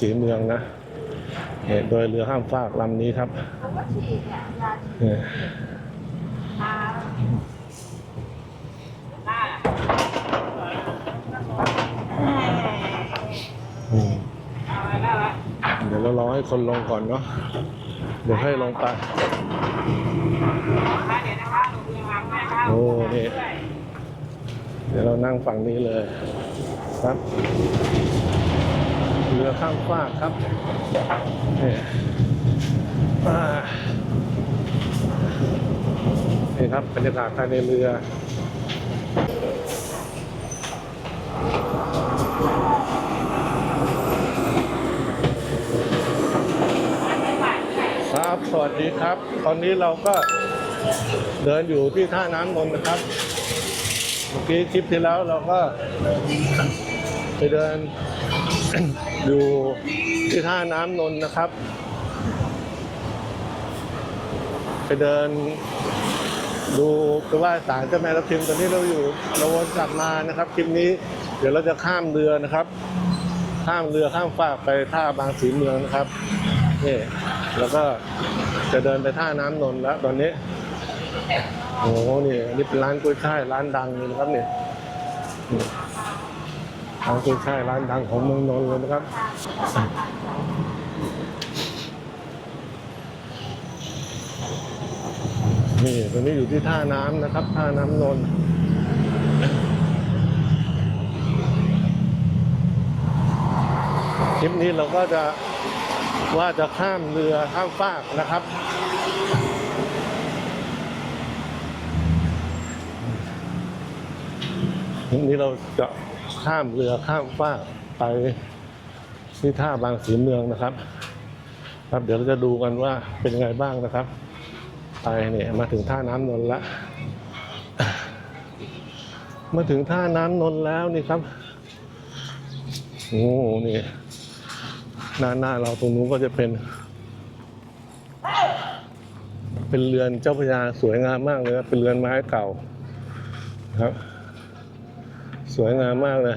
สีเมืองนะเนี่ยโดยเรือข้ามฟากลำนี้ครับเขาก็ฉีดเนี่ยยาฉีดเนี่ยตาอืมเดี๋ยวเรารอให้คนลงก่อนเนาะ เดี๋ยวให้ลงไป โอ้นี่ เดี๋ยวเรานั่งฝั่งนี้เลยครับ เรือข้ามฟากครับนี่นี่ครับบรรยากาศภายในเรือครับสวัสดีครับ ตอนนี้เราก็เดินอยู่ที่ท่าน้ำนนท์นะครับ เมื่อกี้คลิปที่แล้วเราก็ไปเดิน อยู่ที่ท่าน้ำนนท์นะครับ ไปเดิน ดูไปไหว้ศาลเจ้าแม่ทับทิมตอนนี้เราอยู่เราวนกลับมานะครับคลิปนี้ เดี๋ยวเราจะข้ามเรือนะครับ ข้ามเรือข้ามฟากไปท่าบางสีเมืองนะครับนี่แล้วก็จะเดินไปท่าน้ำนนท์แล้วตอนนี้โอ้โหนี่อันนี้เป็นร้านกุ้ยช่ายร้านดังเลยนะครับเนี่ย นี่ร้านกุ้ยช่ายร้านดังของเมืองนนท์เลยนะครับนี่ตอนนี้อยู่ที่ท่าน้ำนะครับ ท่าน้ำนนท์คลิปนี้เราก็จะว่าจะข้ามเรือข้ามฟากนะครับทีนี้เราจะ ข้ามเรือข้ามฟากไปที่ท่าบางสีเมืองนะครับ ครับเดี๋ยวเราจะดูกันว่าเป็นยังไงบ้างนะครับ ไปเนี่ยมาถึงท่าน้ำนนท์ละมาถึงท่าน้ำนนท์แล้วนี่ครับโอ้นี่หน้าหน้าเราตรงนู้นก็จะเป็น เป็นเรือนเจ้าพระยาสวยงามมากเลยครับเป็นเรือนไม้เก่าครับ สวยงามมากเลย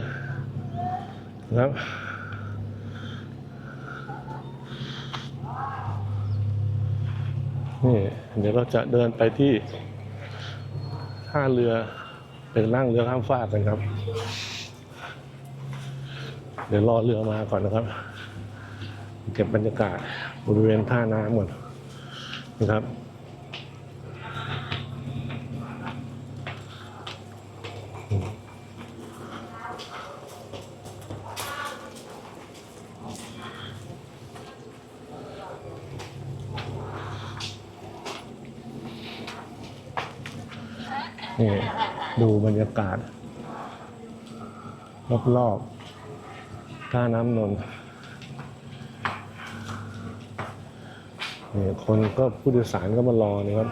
นะครับนี่เดี๋ยวเราจะเดินไปที่ท่าเรือเป็นนั่งเรือข้ามฟากกันครับ เดี๋ยวรอเรือมาก่อนนะครับ เก็บบรรยากาศบริเวณท่าน้ำก่อนนะครับ นี่ดูบรรยากาศ รอบๆท่าน้ำนนท์นี่คนก็ผู้โดยสารก็มารอนะครับ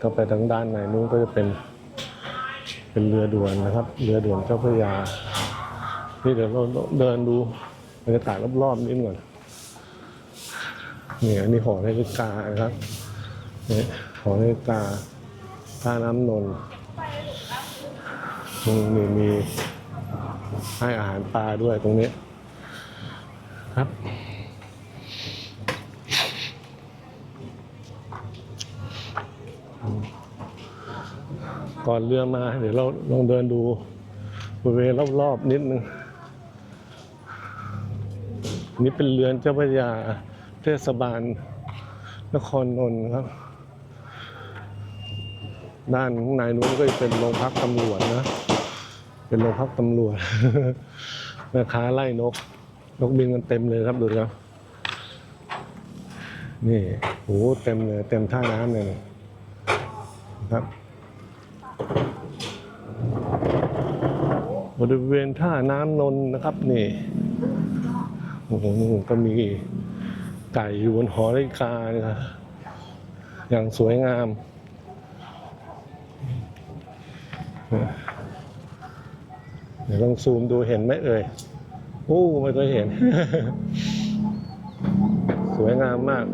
ก็ไปทางด้านในนู้นก็จะเป็น เป็นเรือด่วนนะครับ เรือด่วนเจ้าพระยา นี่เดี๋ยวเราเดินดูบรรยากาศรอบๆนิดก่อนนี่อันนี้หอนาฬิกานะครับนี่หอนาฬิกาท่าน้ำนนท์ตรงนี้มี ให้อาหารปลาด้วยตรงนี้ครับ ก่อนเรือมาเดี๋ยวเราลองเดินดูบริเวณรอบๆนิดนึงนี่เป็นเรือนเจ้าพระยาเทศบาล นครนนท์ครับ ด้านข้างในนู้นก็จะเป็นโรงพักตำรวจนะ เป็นโรงพักตำรวจแม่ค้าไล่นก นกบินกันเต็มเลยครับดูครับ นี่โหเต็มเลยเต็มท่าน้ำเลยนะครับบริเวณท่าน้ำนนท์นะครับนี่โอ้โหก็มีไก่อยู่บนหอนาฬิกานะครับอย่างสวยงาม เดี๋ยวลองซูมดูเห็นไหมเอ่ยโอ้ไม่เคยเห็น สวยงามมาก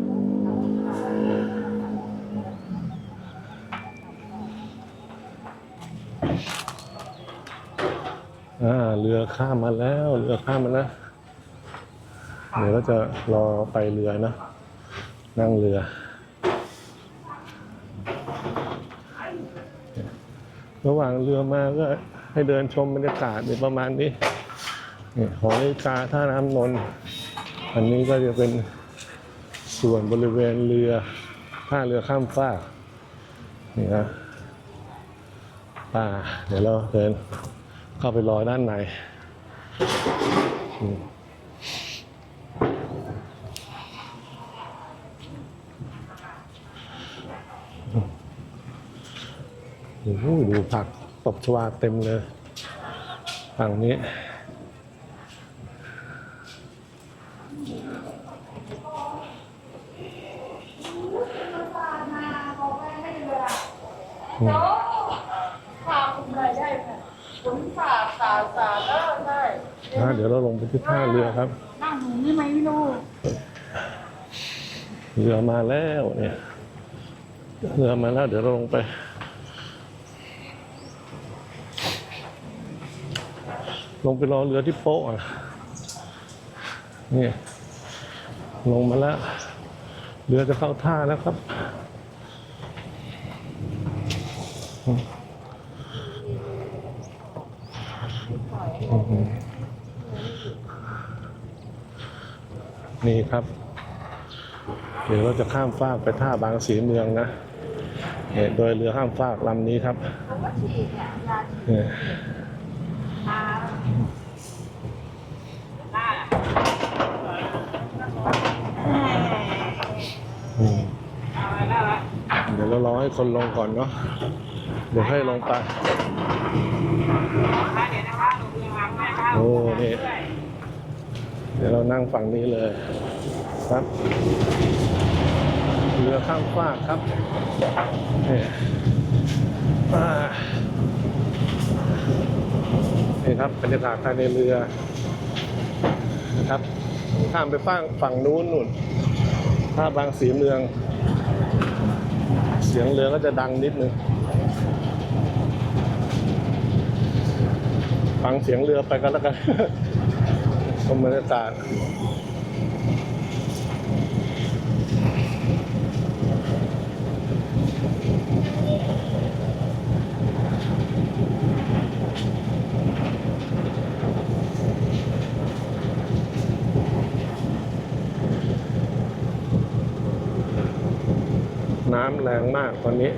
อ่า เรือข้ามมาแล้ว เรือข้ามมาแล้ว เดี๋ยวเราจะรอไปเรือนะ นั่งเรือ ระหว่างเรือมาก็ ให้เดินชมบรรยากาศในประมาณนี้นี่หอนาฬิกาท่าน้ำนนท์อันนี้ก็จะเป็นส่วนบริเวณเรือท่าเรือข้ามฟากนี่นะป่าเดี๋ยวเราเดินเข้าไปรอด้านในโอ้โหดูผัก ตบชวาเต็มเลย ฝั่งนี้อืมพาคุณไปได้ค่ะคุณฝากสาสาเออใช่อะเดี๋ยวเราลงไปที่ท่าเรือครับ นั่งหนูนี่ไหมไม่รู้เรือมาแล้วเนี่ย เรือมาแล้วเดี๋ยวเราลงไป ลงไปรอเรือที่โป๊ะอะนี่ลงมาแล้ว เรือจะเข้าท่าแล้วครับอืมอืมนี่ครับ เดี๋ยวเราจะข้ามฟากไปท่าบางสีเมืองนะเนี่ยโดยเรือข้ามฟากลำนี้ครับ ผมก็ฉีดเนี่ยยาฉีด เนี่ย ตาตา อืมเดี๋ยวเรอให้คนลงก่อนเนาะเดี๋ยวให้ลงไปโอ้นี่เดี๋ยวเรานั่งฝั่งนี้เลยครับเรือข้ามฟากครับนี่นี่ครับบรรยากาศภายในเรือนะครับข้ามไปฝั่งฝั่งนู้นนู่นท่าบางสีเมือง เสียงเรือก็จะดังนิดนึง ฟังเสียงเรือไปกันแล้วกันชมบรรยากาศ น้ำแรงมากตอนนี้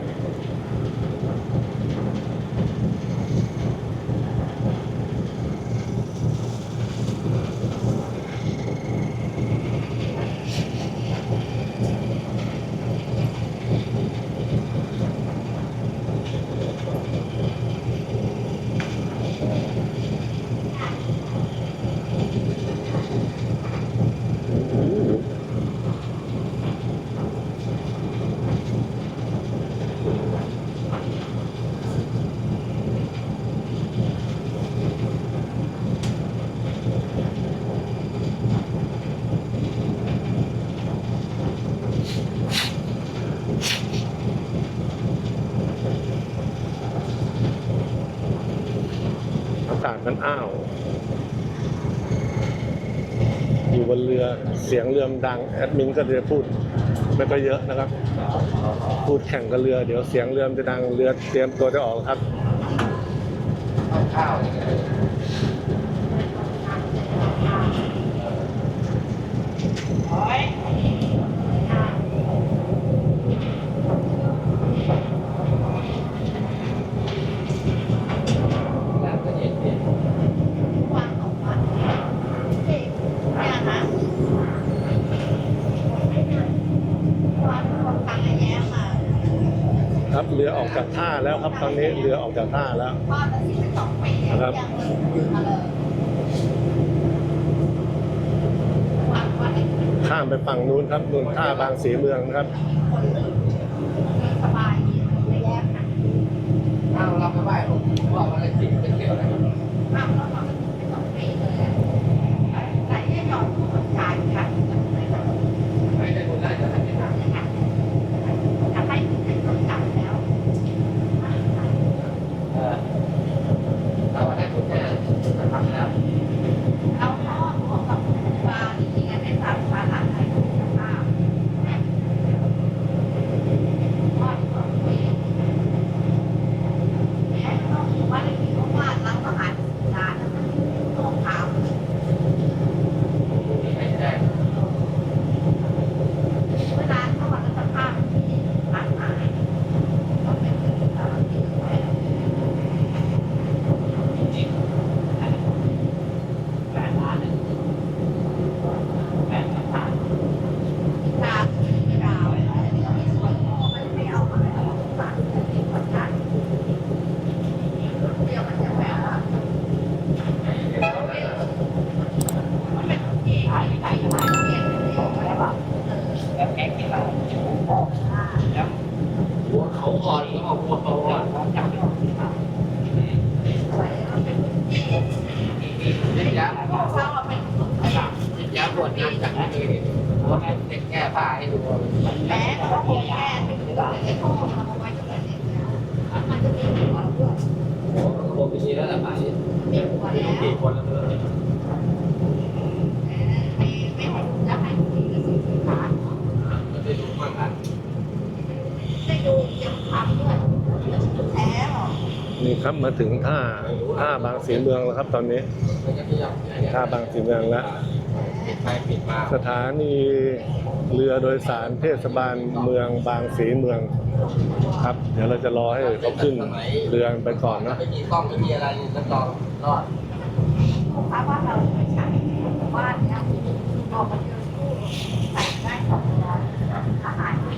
มันอ้าว อยู่บนเรือเสียงเรือมดัง แอดมินก็จะพูดไม่ก็เยอะนะครับ พูดแข่งกับเรือ เดี๋ยวเสียงเรือมจะดังเรือเตรียมตัวจะออกครับ วันสองวันที่เนี่ยนะวันของตังค์แย้มมา ค เรือออกจากท่าแล้วครับตอนนี้เรือออกจากท่าแล้วนะครับข้ามไปฝั่งนู้นครับนู้นท่าบางสีเมืองนะครับนอื่นสบายดีไม่แยกนะเราเราไปไหวผมบอกว่าอะไรจริงเป็นเกี่ยวอะไร อ้าวแล้วมันเป็นสองปีเลยแต่ยังยอมผู้จ่ายค่ะ ไม่ได้คนได้จะทำยังไง จะให้ถึงต้องจับแล้ว เออเราได้คนแค่จะทำแล้ว เราพ่อของกับบ้านจริงๆเนี่ย ออกหัวโตอะจับเด็กยักษ์ พวกเราอะเป็น เด็กยักษ์บวชงานจากที่นี่เพราะเด็กแก้ผ้าให้ดู แม่เขาคงแม่ถึงจะไอ้พวกมันเอาไว้ตั้งแต่เด็กแล้วมันจะมีหัวด้วย โอ้โหโอ้โหปีแล้วแหละ ไปมีหัวแล้วกี่คนแล้วเพื่อนไม่ไม่ให้จะให้ดูดีกับสิ่งที่ขามันได้ดูบ้างกันได้ดูยังทำด้วยแพ้หรอนี่ครับมาถึงท่าท่าบางสีเมืองแล้วครับ ตอนนี้ท่าบางสีเมืองแล้วสถานี เรือโดยสารเทศบาลเมืองบางสีเมืองครับ เดี๋ยวเราจะรอให้เขาขึ้นเรือไปก่อนเนาะ ไม่มีกล้องไม่มีอะไรรับรองรอด ลูกค้าว่าเราไปใช้บ้านเนี่ยออกมาเจอคู่ใส่ได้สองร้อยอาหารที่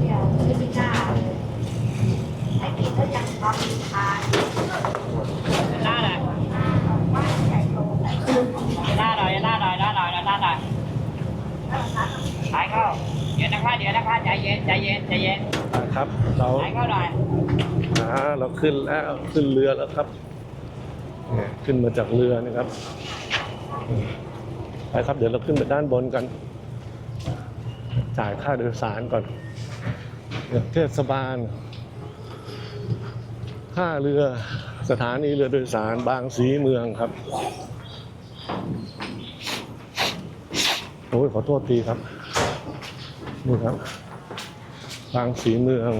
เดียวไม่ไม่กล้าเลยไอ้กินก็ยังตอนทาน หน้าหน่อย บ้านใหญ่โตใส่เครื่องของเรา หน้าหน่อยหน้าหน่อยหน้าหน่อยหน้าหน่อยหายเข้าเดี๋ยวนะคะเดี๋ยวนะคะใจเย็นใจเย็นใจเย็น ครับเราหายเข้าหน่อยอ่าเราขึ้นแล้วขึ้นเรือแล้วครับเนี่ยขึ้นมาจากเรือนะครับไปครับเดี๋ยวเราขึ้นไปด้านบนกัน จ่ายค่าโดยสารก่อนเทศบาลท่าเรือสถานีเรือโดยสารบางสีเมืองครับโอ้ยขอโทษทีครับ นี่ครับ บางสีเมือง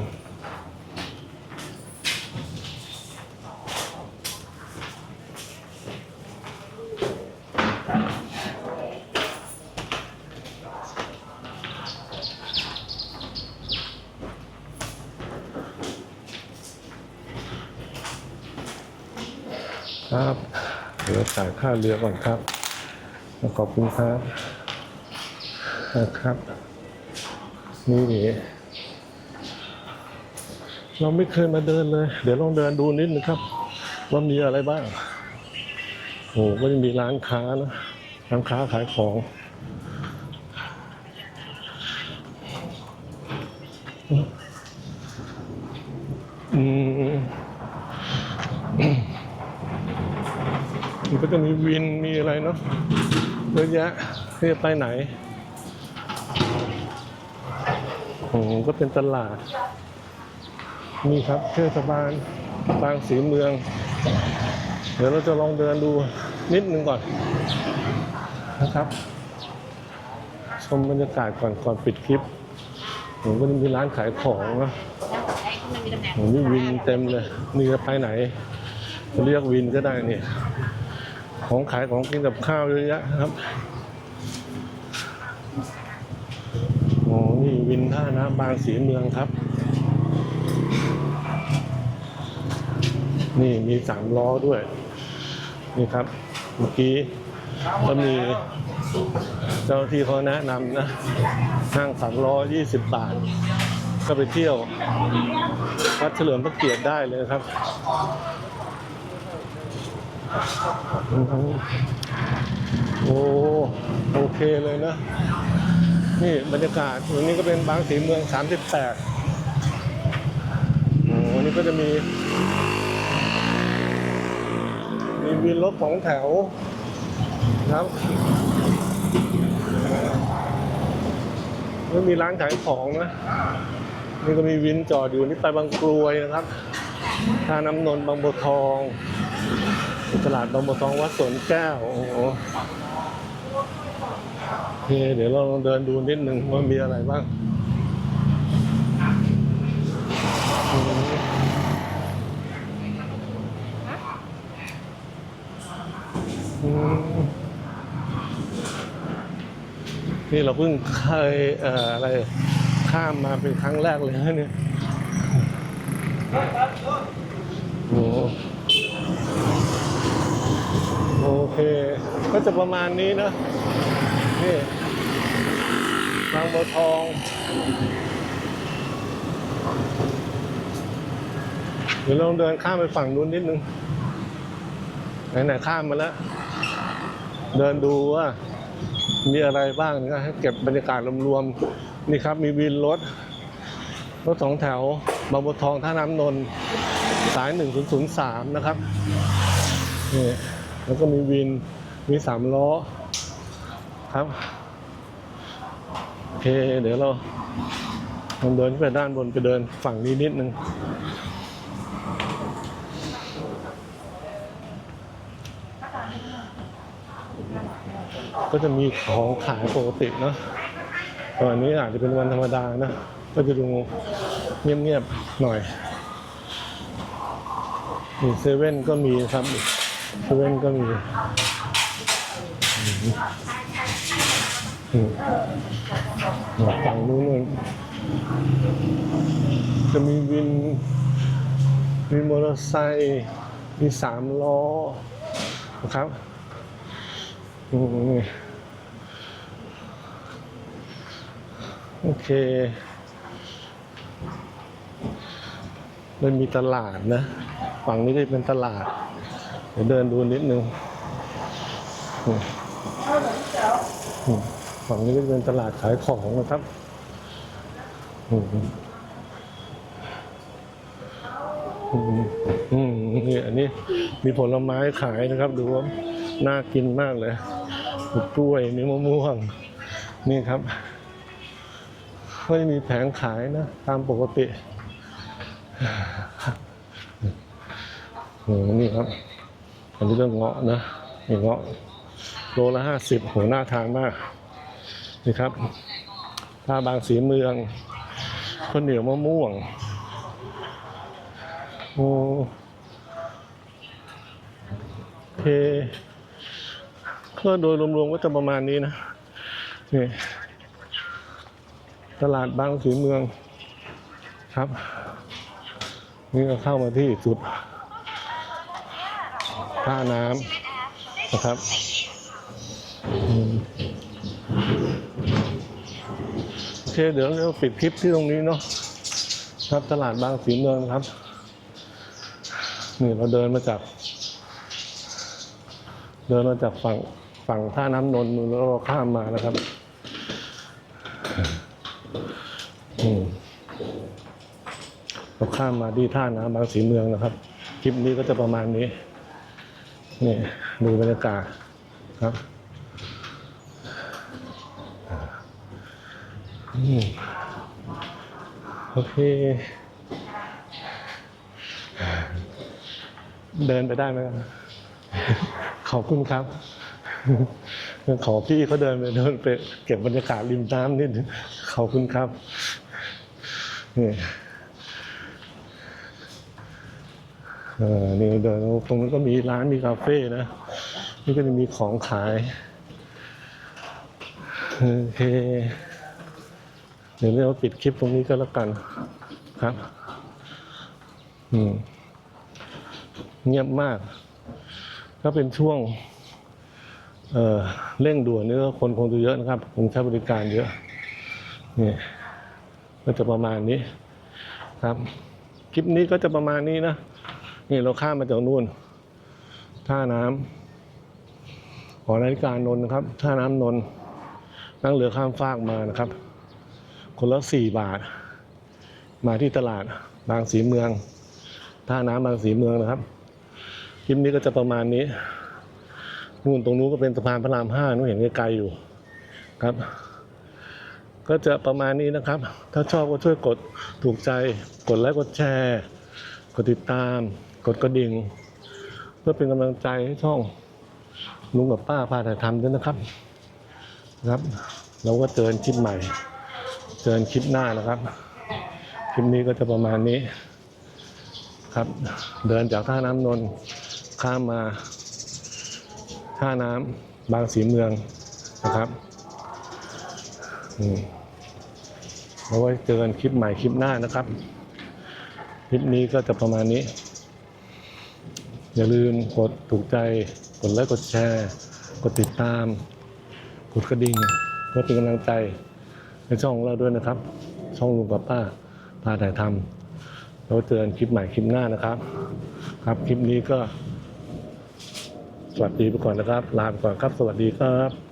ครับเดี๋ยวจ่ายค่าเรือก่อนครับ ขอบคุณครับนะครับนี่ เราไม่เคยมาเดินเลย เดี๋ยวลองเดินดูนิดนึงครับ ว่ามีอะไรบ้าง โอ้ก็จะมีร้านค้านะร้านค้าขายของอืมมันก็จะมีวินมีอะไรเนาะเยอะแยะที่จะไปไหนโอ้โหก็เป็นตลาด นี่ครับเทศบาลบางสีเมือง เดี๋ยวเราจะลองเดินดูนิดนึงก่อนนะครับชมบรรยากาศก่อนก่อนปิดคลิปผมก็จะมีร้านขายของนะผมมีวินเต็มเลยนี่จะไปไหนจะเรียกวินก็ได้เนี่ยของขายของกินกับข้าวเยอะแยะครับโอ้นี่วินท่าน้ำบางสีเมืองครับ นี่มีสามล้อด้วย นี่ครับ เมื่อกี้ก็มีเจ้าที่เขาแนะนำนะนั่งสามล้อยี่สิบบาท ก็ไปเที่ยววัดเฉลิมพระเกียรติได้เลยครับโอ้โอเคเลยนะ นี่บรรยากาศวันนี้ก็เป็นบางสีเมือง 38โอ้วันนี้ก็จะมี มีวินรถสองแถวครับแล้วมีร้านขายของนะ นี่ก็มีวินจอดอยู่นี่ไปบางกรวยนะครับท่าน้ำนนบางบัวทองตลาดบางบัวทองวัดสวนแก้ว โอ้โหโอเคเดี๋ยวเราลองเดินดูนิดหนึ่งว่ามีอะไรบ้างอืมอืม นี่เราเพิ่งเคยเอออะไรข้ามมาเป็นครั้งแรกเลยนะเนี่ยโอ้โอเค ก็จะประมาณนี้นะนี่บางบัวทองเดี๋ยวลองเดินข้ามไปฝั่งนู้นนิดนึงไหนๆข้ามมาแล้ว เดินดูว่ามีอะไรบ้างนะให้เก็บบรรยากาศรวมๆนี่ครับมีวินรถ รถสองแถวบางบัวทองท่าน้ำนนท์สายหนึ่งศูนย์ศูนย์สามนะครับนี่แล้วก็มีวินมีสามล้อครับโอเคเดี๋ยวเราลองเดินขึ้นไปด้านบนไปเดินฝั่งนี้นิดนึง ก็จะมีของขายปกติเนาะตวันนี้อาจจะเป็นวันธรรมดานะ ก็จะดูเงียบๆหน่อยมีเซเว่นก็มีครับเซเว่นก็มีฝั่งนู้นจะมีวินมีมอเตอร์ไซค์มีสามล้อนะครับอืม โอเค มันมีตลาดนะ ฝั่งนี้ก็เป็นตลาด เดี๋ยวเดินดูนิดนึงฝั่งนี้ก็เป็นตลาดขายของนะครับอืมอืมอืมนี่อันนี้มีผลไม้ขายนะครับ ดูว่าน่ากินมากเลยมีกล้วยมีมะม่วง นี่ครับ ก็จะมีแผงขายนะ ตามปกติโหนี่ครับ อันนี้ก็เงาะนะนี่เงาะโลละห้าสิบโหน่าทานมาก นี่ครับท่าบางสีเมืองข้าวเหนียวมะม่วง โอ้เคก็โดยรวมๆก็จะประมาณนี้นะนี่ ตลาดบางสีเมืองครับ นี่ก็เข้ามาที่จุดท่าน้ำนะครับโอเคเดี๋ยวเราปิดคลิปที่ตรงนี้เนาะครับตลาดบางสีเมืองครับ นี่เราเดินมาจาก เดินมาจากฝั่งฝั่งท่าน้ำนนท์แล้วเราข้ามมานะครับ เราข้ามมาที่ท่าน้ำบางสีเมืองนะครับ คลิปนี้ก็จะประมาณนี้ นี่ดูบรรยากาศครับโอเค เดินไปได้ไหมครับขอบคุณครับ ขอพี่เขาเดินไปเดินไป เก็บบรรยากาศริมน้ำนิดนึงขอบคุณครับ นี่เออนี่เดินตรงนั้นก็มีร้านมีคาเฟ่นะ นี่ก็จะมีของขายโอเคเดี๋ยวเราปิดคลิปตรงนี้ก็แล้วกันครับ อืม เงียบมากก็เป็นช่วง เอ่อเร่งด่วนนี่ก็คนคงจะเยอะนะครับคงใช้บริการเยอะนี่ ก็จะประมาณนี้ครับคลิปนี้ก็จะประมาณนี้นะนี่เราข้ามมาจากนู่น ท่าน้ำหอนาฬิกานนนะครับ ท่าน้ำนนนั่งเรือข้ามฟากมานะครับ คนละสี่บาท มาที่ตลาดบางสีเมือง ท่าน้ำบางสีเมืองนะครับคลิปนี้ก็จะประมาณนี้นู่นตรงนู้นก็เป็นสะพานพระรามห้านู้นเห็นไกลๆอยู่ครับ ก็จะประมาณนี้นะครับ ถ้าชอบก็ช่วยกดถูกใจ กดไลค์กดแชร์ กดติดตาม กดกระดิ่ง เพื่อเป็นกำลังใจให้ช่องลุงกับป้าพาถ่ายทำด้วยนะครับครับ เราก็เจอนคลิปใหม่ เจอนคลิปหน้านะครับ คลิปนี้ก็จะประมาณนี้ ครับ เดินจากท่าน้ำนนท์ข้ามมาท่าน้ำบางสีเมืองนะครับ อืม เอาไว้เจอกันคลิปใหม่คลิปหน้านะครับ คลิปนี้ก็จะประมาณนี้ อย่าลืมกดถูกใจ กดไลค์กดแชร์ กดติดตาม กดกระดิ่งเพื่อเป็นกำลังใจในช่องของเราด้วยนะครับ ช่องลุงกับป้าพาถ่ายทำแล้วเจอกันคลิปใหม่คลิปหน้านะครับ ครับคลิปนี้ก็สวัสดีไปก่อนนะครับ ลาไปก่อนครับ สวัสดีครับ